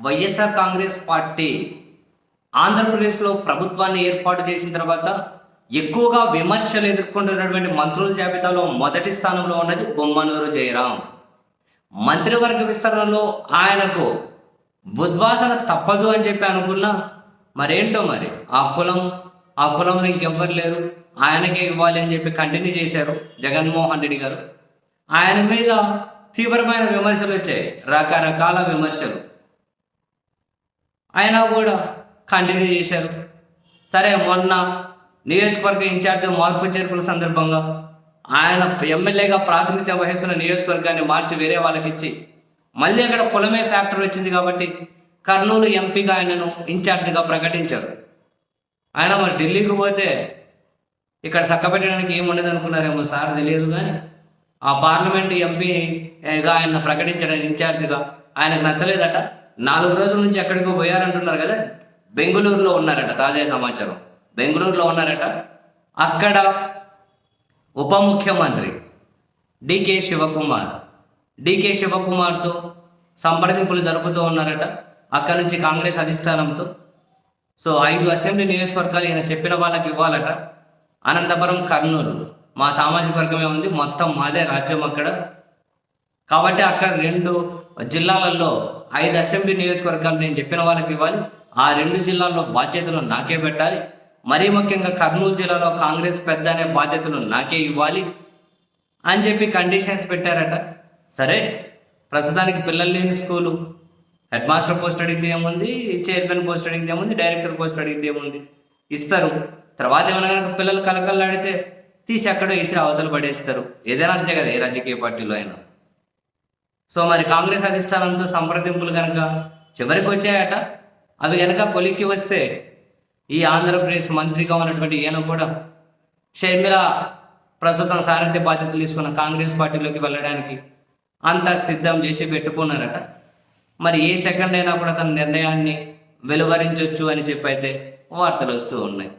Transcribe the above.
YSR Congress party ఆంధ్రప్రదేశ్లో ప్రభుత్వాన్ని ఏర్పాటు చేసిన తర్వాత ఎక్కువగా విమర్శలు ఎదుర్కొంటున్నటువంటి మంత్రుల జాబితాలో మొదటి స్థానంలో ఉన్నది బొమ్మనూరు జయరాం. మంత్రివర్గ విస్తరణలో ఆయనకు ఉద్వాసన తప్పదు అని చెప్పి అనుకున్నా. మరేంటో మరి? ఆ కులం ఆ కులంలో ఇంకెవ్వరు లేరు. ఆయనకే ఇవ్వాలి అని చెప్పి కంటిన్యూ చేశారు జగన్మోహన్ రెడ్డి గారు. ఆయన మీద తీవ్రమైన విమర్శలు వచ్చాయి. రకరకాల విమర్శలు. అయినా కూడా కంటిన్యూ చేశారు. సరే మొన్న నియోజకవర్గ ఇన్ఛార్జ్ మార్పు చేర్పుల సందర్భంగా ఆయన ఎమ్మెల్యేగా ప్రాతినిధ్యం వహిస్తున్న నియోజకవర్గాన్ని మార్చి వేరే వాళ్ళకి ఇచ్చి మళ్ళీ అక్కడ కులమే ఫ్యాక్టర్ వచ్చింది కాబట్టి కర్నూలు ఎంపీగా ఆయనను ఇన్ఛార్జిగా ప్రకటించారు. ఆయన మరి ఢిల్లీకి పోతే ఇక్కడ చక్కబెట్టడానికి ఏముండదు అనుకున్నారేమో సార్ తెలియదు కానీ ఆ పార్లమెంట్ ఎంపీగా ఆయన ప్రకటించడం ఇన్ఛార్జిగా ఆయనకు నచ్చలేదట. నాలుగు రోజుల నుంచి ఎక్కడికో పోయారంటున్నారు కదా. బెంగళూరులో ఉన్నారట తాజా సమాచారం. బెంగళూరులో ఉన్నారట. అక్కడ ఉప ముఖ్యమంత్రి డికే శివకుమార్ డికే శివకుమార్తో సంప్రదింపులు జరుపుతూ ఉన్నారట అక్కడ నుంచి కాంగ్రెస్ అధిష్టానంతో. సో ఐదు అసెంబ్లీ నియోజకవర్గాలు ఈయన చెప్పిన వాళ్ళకి ఇవ్వాలట. అనంతపురం కర్నూలు మా సామాజిక వర్గమే ఉంది మొత్తం మాదే రాజ్యం అక్కడ. కాబట్టి అక్కడ రెండు జిల్లాలలో ఐదు అసెంబ్లీ నియోజకవర్గాలు నేను చెప్పిన వాళ్ళకి ఇవ్వాలి. ఆ రెండు జిల్లాల్లో బాధ్యతలు నాకే పెట్టాలి. మరీ ముఖ్యంగా కర్నూలు జిల్లాలో కాంగ్రెస్ పెద్ద అనే బాధ్యతలు నాకే ఇవ్వాలి అని చెప్పి కండిషన్స్ పెట్టారట. సరే ప్రస్తుతానికి పిల్లలు లేని స్కూలు. హెడ్ మాస్టర్ పోస్ట్ అడిగితే ఏముంది? చైర్మన్ పోస్ట్ అడిగితే ఏముంది? డైరెక్టర్ పోస్ట్ అడిగితే ఏముంది? ఇస్తారు. తర్వాత ఏమైనా కనుక పిల్లలు కలకల్లాడితే తీసి అక్కడ ఇసిరి అవతలు పడేస్తారు. ఏదైనా అంతే కదా ఏ రాజకీయ పార్టీలో అయినా. సో మరి కాంగ్రెస్ అధిష్టానంతో సంప్రదింపులు కనుక చివరికి వచ్చాయట అవి కనుక కొలిక్కి వస్తే ఈ ఆంధ్రప్రదేశ్ మంత్రిగా ఉన్నటువంటి ఈయన కూడా షర్మిల ప్రస్తుతం సారథ్య బాధ్యతలు తీసుకున్న కాంగ్రెస్ పార్టీలోకి వెళ్ళడానికి అంతా సిద్ధం చేసి పెట్టుకున్నారట. మరి ఏ సెకండ్ అయినా కూడా తన నిర్ణయాన్ని వెలువరించవచ్చు అని చెప్పి అయితే వార్తలు వస్తూ ఉన్నాయి.